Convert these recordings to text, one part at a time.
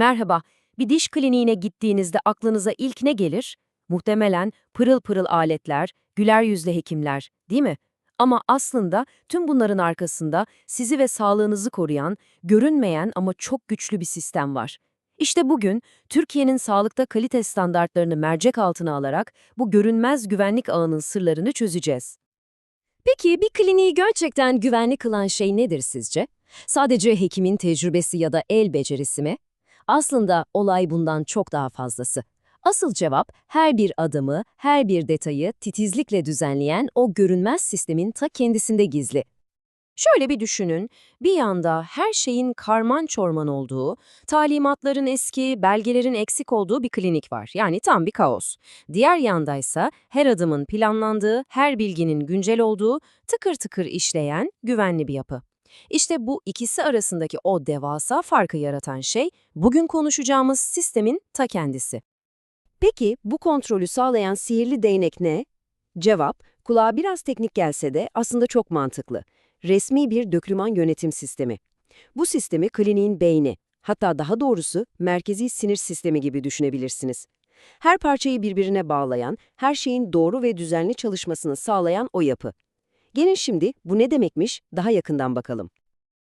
Merhaba, bir diş kliniğine gittiğinizde aklınıza ilk ne gelir? Muhtemelen pırıl pırıl aletler, güler yüzlü hekimler, değil mi? Ama aslında tüm bunların arkasında sizi ve sağlığınızı koruyan, görünmeyen ama çok güçlü bir sistem var. İşte bugün Türkiye'nin sağlıkta kalite standartlarını mercek altına alarak bu görünmez güvenlik ağının sırlarını çözeceğiz. Peki bir kliniği gerçekten güvenli kılan şey nedir sizce? Sadece hekimin tecrübesi ya da el becerisi mi? Aslında olay bundan çok daha fazlası. Asıl cevap her bir adımı, her bir detayı titizlikle düzenleyen o görünmez sistemin ta kendisinde gizli. Şöyle bir düşünün, bir yanda her şeyin karman çorman olduğu, talimatların eski, belgelerin eksik olduğu bir klinik var. Yani tam bir kaos. Diğer yandaysa her adımın planlandığı, her bilginin güncel olduğu, tıkır tıkır işleyen, güvenli bir yapı. İşte bu ikisi arasındaki o devasa farkı yaratan şey, bugün konuşacağımız sistemin ta kendisi. Peki bu kontrolü sağlayan sihirli değnek ne? Cevap, kulağa biraz teknik gelse de aslında çok mantıklı. Resmi bir döküman yönetim sistemi. Bu sistemi kliniğin beyni, hatta daha doğrusu merkezi sinir sistemi gibi düşünebilirsiniz. Her parçayı birbirine bağlayan, her şeyin doğru ve düzenli çalışmasını sağlayan o yapı. Gelin şimdi bu ne demekmiş daha yakından bakalım.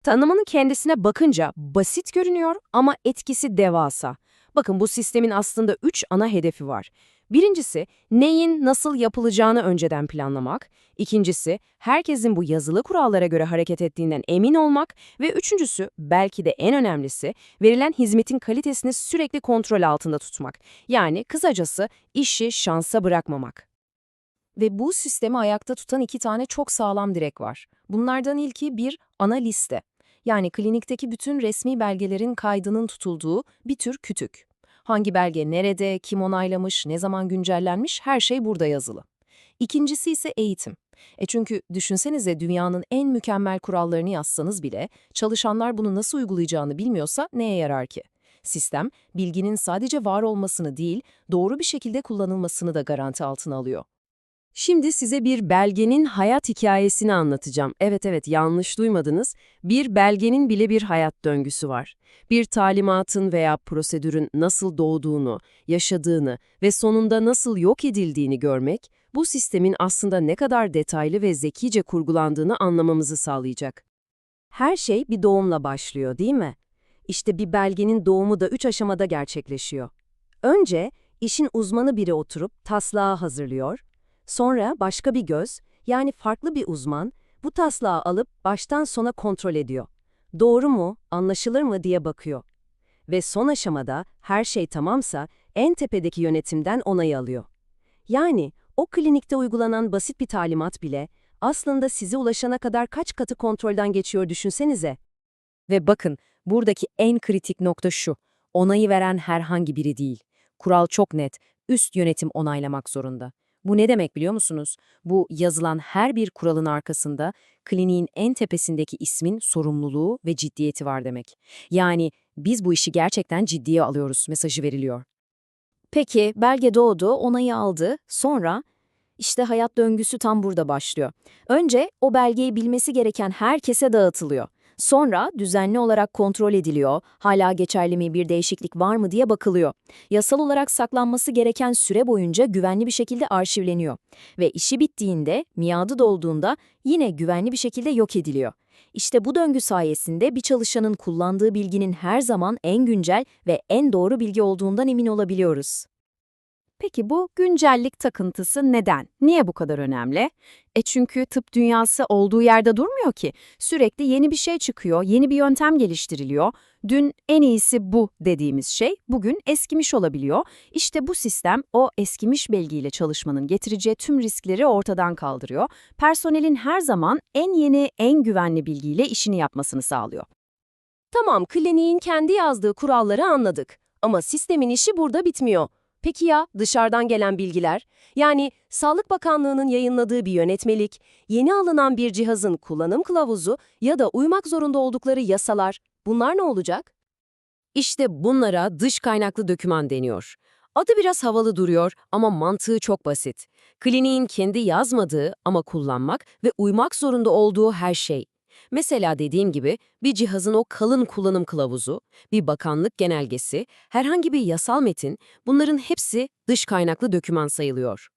Tanımının kendisine bakınca basit görünüyor ama etkisi devasa. Bakın bu sistemin aslında üç ana hedefi var. Birincisi, neyin nasıl yapılacağını önceden planlamak. İkincisi, herkesin bu yazılı kurallara göre hareket ettiğinden emin olmak. Ve üçüncüsü, belki de en önemlisi, verilen hizmetin kalitesini sürekli kontrol altında tutmak. Yani kısacası işi şansa bırakmamak. Ve bu sistemi ayakta tutan iki tane çok sağlam direk var. Bunlardan ilki bir ana liste. Yani klinikteki bütün resmi belgelerin kaydının tutulduğu bir tür kütük. Hangi belge nerede, kim onaylamış, ne zaman güncellenmiş her şey burada yazılı. İkincisi ise eğitim. E çünkü düşünsenize dünyanın en mükemmel kurallarını yazsanız bile çalışanlar bunu nasıl uygulayacağını bilmiyorsa neye yarar ki? Sistem, bilginin sadece var olmasını değil, doğru bir şekilde kullanılmasını da garanti altına alıyor. Şimdi size bir belgenin hayat hikayesini anlatacağım. Evet evet yanlış duymadınız. Bir belgenin bile bir hayat döngüsü var. Bir talimatın veya prosedürün nasıl doğduğunu, yaşadığını ve sonunda nasıl yok edildiğini görmek, bu sistemin aslında ne kadar detaylı ve zekice kurgulandığını anlamamızı sağlayacak. Her şey bir doğumla başlıyor değil mi? İşte bir belgenin doğumu da üç aşamada gerçekleşiyor. Önce işin uzmanı biri oturup taslağı hazırlıyor, Sonra başka bir göz, yani farklı bir uzman, bu taslağı alıp baştan sona kontrol ediyor. Doğru mu, anlaşılır mı diye bakıyor. Ve son aşamada her şey tamamsa en tepedeki yönetimden onayı alıyor. Yani o klinikte uygulanan basit bir talimat bile aslında size ulaşana kadar kaç katı kontrolden geçiyor düşünsenize. Ve bakın, buradaki en kritik nokta şu. Onayı veren herhangi biri değil. Kural çok net, üst yönetim onaylamak zorunda. Bu ne demek biliyor musunuz? Bu yazılan her bir kuralın arkasında kliniğin en tepesindeki ismin sorumluluğu ve ciddiyeti var demek. Yani biz bu işi gerçekten ciddiye alıyoruz mesajı veriliyor. Peki belge doğdu, onayı aldı, sonra işte hayat döngüsü tam burada başlıyor. Önce o belgeyi bilmesi gereken herkese dağıtılıyor. Sonra düzenli olarak kontrol ediliyor, hala geçerli mi bir değişiklik var mı diye bakılıyor. Yasal olarak saklanması gereken süre boyunca güvenli bir şekilde arşivleniyor. Ve işi bittiğinde, miadı dolduğunda yine güvenli bir şekilde yok ediliyor. İşte bu döngü sayesinde bir çalışanın kullandığı bilginin her zaman en güncel ve en doğru bilgi olduğundan emin olabiliyoruz. Peki bu güncellik takıntısı neden? Niye bu kadar önemli? E çünkü tıp dünyası olduğu yerde durmuyor ki. Sürekli yeni bir şey çıkıyor, yeni bir yöntem geliştiriliyor. Dün en iyisi bu dediğimiz şey bugün eskimiş olabiliyor. İşte bu sistem o eskimiş bilgiyle çalışmanın getireceği tüm riskleri ortadan kaldırıyor. Personelin her zaman en yeni, en güvenli bilgiyle işini yapmasını sağlıyor. Tamam, kliniğin kendi yazdığı kuralları anladık. Ama sistemin işi burada bitmiyor. Peki ya dışarıdan gelen bilgiler? Yani Sağlık Bakanlığı'nın yayınladığı bir yönetmelik, yeni alınan bir cihazın kullanım kılavuzu ya da uymak zorunda oldukları yasalar, bunlar ne olacak? İşte bunlara dış kaynaklı döküman deniyor. Adı biraz havalı duruyor ama mantığı çok basit. Kliniğin kendi yazmadığı ama kullanmak ve uymak zorunda olduğu her şey. Mesela dediğim gibi bir cihazın o kalın kullanım kılavuzu, bir bakanlık genelgesi, herhangi bir yasal metin bunların hepsi dış kaynaklı doküman sayılıyor.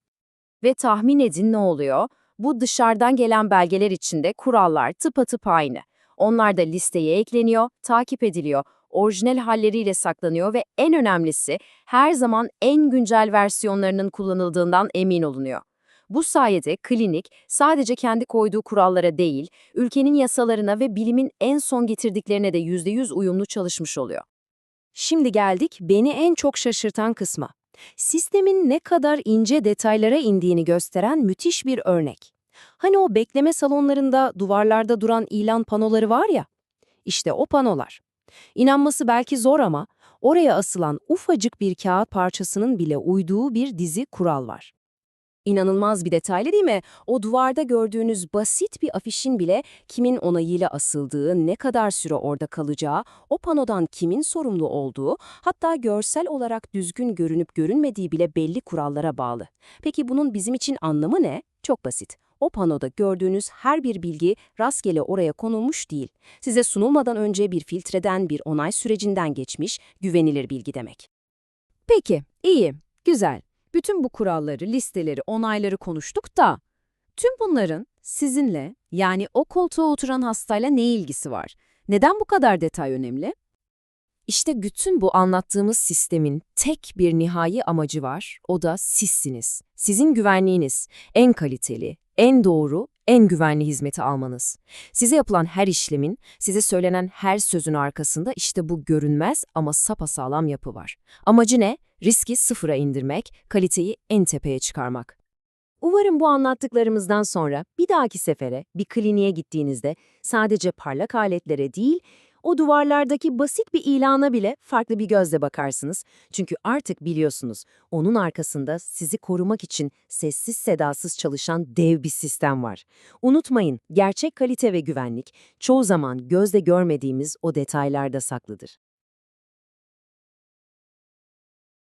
Ve tahmin edin ne oluyor? Bu dışarıdan gelen belgeler içinde kurallar tıpatıp aynı. Onlar da listeye ekleniyor, takip ediliyor, orijinal halleriyle saklanıyor ve en önemlisi her zaman en güncel versiyonlarının kullanıldığından emin olunuyor. Bu sayede klinik sadece kendi koyduğu kurallara değil, ülkenin yasalarına ve bilimin en son getirdiklerine de %100 uyumlu çalışmış oluyor. Şimdi geldik beni en çok şaşırtan kısma. Sistemin ne kadar ince detaylara indiğini gösteren müthiş bir örnek. Hani o bekleme salonlarında duvarlarda duran ilan panoları var ya, işte o panolar. İnanması belki zor ama oraya asılan ufacık bir kağıt parçasının bile uyduğu bir dizi kural var. İnanılmaz bir detaylı değil mi? O duvarda gördüğünüz basit bir afişin bile kimin onayıyla asıldığı, ne kadar süre orada kalacağı, o panodan kimin sorumlu olduğu, hatta görsel olarak düzgün görünüp görünmediği bile belli kurallara bağlı. Peki bunun bizim için anlamı ne? Çok basit. O panoda gördüğünüz her bir bilgi rastgele oraya konulmuş değil. Size sunulmadan önce bir filtreden, bir onay sürecinden geçmiş, güvenilir bilgi demek. Peki, iyi, güzel. Bütün bu kuralları, listeleri, onayları konuştuk da tüm bunların sizinle yani o koltuğa oturan hastayla ne ilgisi var? Neden bu kadar detay önemli? İşte bütün bu anlattığımız sistemin tek bir nihai amacı var, o da sizsiniz. Sizin güvenliğiniz, en kaliteli, en doğru, en güvenli hizmeti almanız. Size yapılan her işlemin, size söylenen her sözün arkasında işte bu görünmez ama sapasağlam yapı var. Amacı ne? Riski sıfıra indirmek, kaliteyi en tepeye çıkarmak. Umarım bu anlattıklarımızdan sonra bir dahaki sefere bir kliniğe gittiğinizde sadece parlak aletlere değil, o duvarlardaki basit bir ilana bile farklı bir gözle bakarsınız. Çünkü artık biliyorsunuz onun arkasında sizi korumak için sessiz sedasız çalışan dev bir sistem var. Unutmayın, gerçek kalite ve güvenlik çoğu zaman gözle görmediğimiz o detaylarda saklıdır.